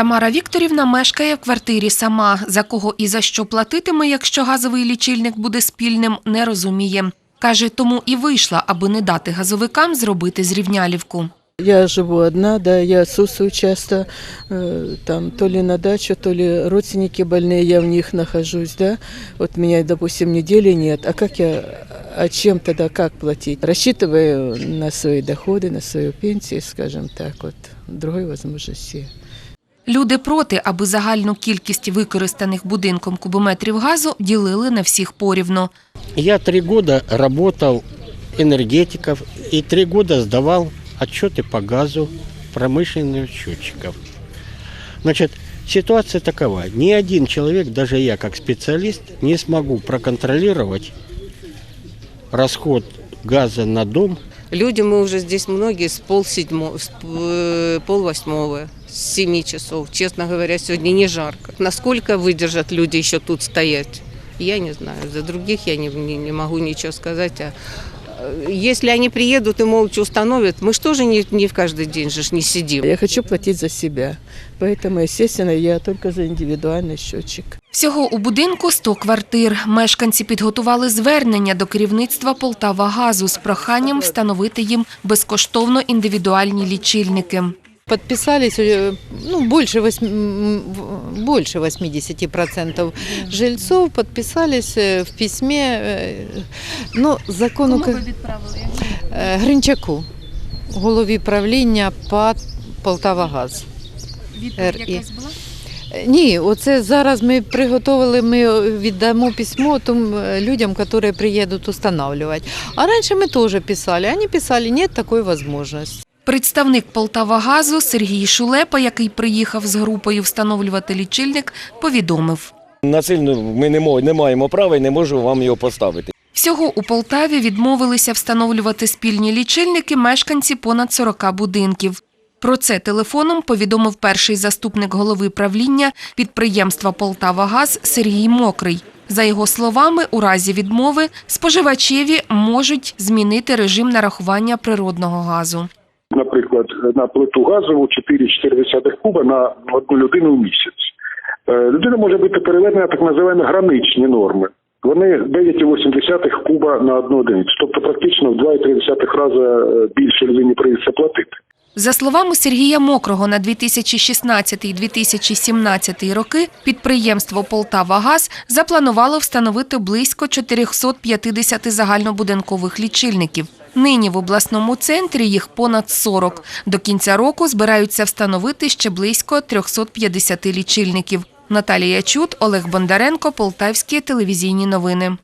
Тамара Вікторівна мешкає в квартирі сама. За кого і за що платитиме, якщо газовий лічильник буде спільним, не розуміє. Каже, тому і вийшла, аби не дати газовикам зробити зрівнялівку. Я живу одна, да, я отсутствую часто, э, там, то ли на дачу, то ли родственники больные, я в них нахожусь, да. Вот меня, допустим, недели нет, а как я, а чем тогда, как платить? Рассчитываю на свои доходы, на свою пенсию, скажем так, вот, другой возможности. Люди проти, аби загальну кількість використаних будинком кубометрів газу ділили на всіх порівну. Я три года работал энергетиков и три года сдавал отчеты по газу промышленных счетчиков. Значит, ситуация такова. Ни один человек, даже я как специалист, не смогу проконтролировать расход газа на дом Люди мы уже здесь многие с пол седьмого, с э, восьмого, с семи часов. Честно говоря, сегодня не жарко. Насколько выдержат люди еще тут стоять? Я не знаю. За других я не, не, не могу ничего сказать. А э, если они приедут и молча установят, мы же не, не в каждый день же не сидим. Я хочу платить за себя, поэтому, естественно, я только за индивидуальный счетчик. Всього у будинку 100 квартир. Мешканці підготували звернення до керівництва Полтава Газу з проханням встановити їм безкоштовно індивідуальні лічильники. Подписались э, ну, больше, восьми- м, в- больше 80% жильцов, подписались э, в письме. э, Ну, закону Кому ви відправили? Гринчаку, голові правління ПАД Полтавагаз. Відповідь якась була? Ні, оце зараз ми приготовили, ми віддамо письмо тим е, людям, які приїдуть встановлювати. А раніше ми теж писали, вони писали, нет такої можливості. Представник Полтава Газу Сергій Шулепа, який приїхав з групою встановлювати лічильник, повідомив. Насильно ми не, мо- не маємо права і не можемо вам його поставити. Всього у Полтаві відмовилися встановлювати спільні лічильники мешканці понад 40 будинків. Про це телефоном повідомив перший заступник голови правління підприємства «Полтавагаз» Сергій Мокрий. За його словами, у разі відмови споживачеві можуть змінити режим нарахування природного газу. наприклад, на плиту газову 4,4 куба на одну людину в місяць. Е, Людина може бути переведена так називаємо граничні норми. Вони 9,8 куба на одну одиницю, тобто практично в 2,3 рази е, більше людині прийдеться платити. За словами Сергія Мокрого, на 2016-2017 роки підприємство «Полтавагаз» запланувало встановити близько 450 загальнобудинкових лічильників. Нині в обласному центрі їх понад 40. До кінця року збираються встановити ще близько 350 лічильників. Наталія Чут, Олег Бондаренко, Полтавські телевізійні новини.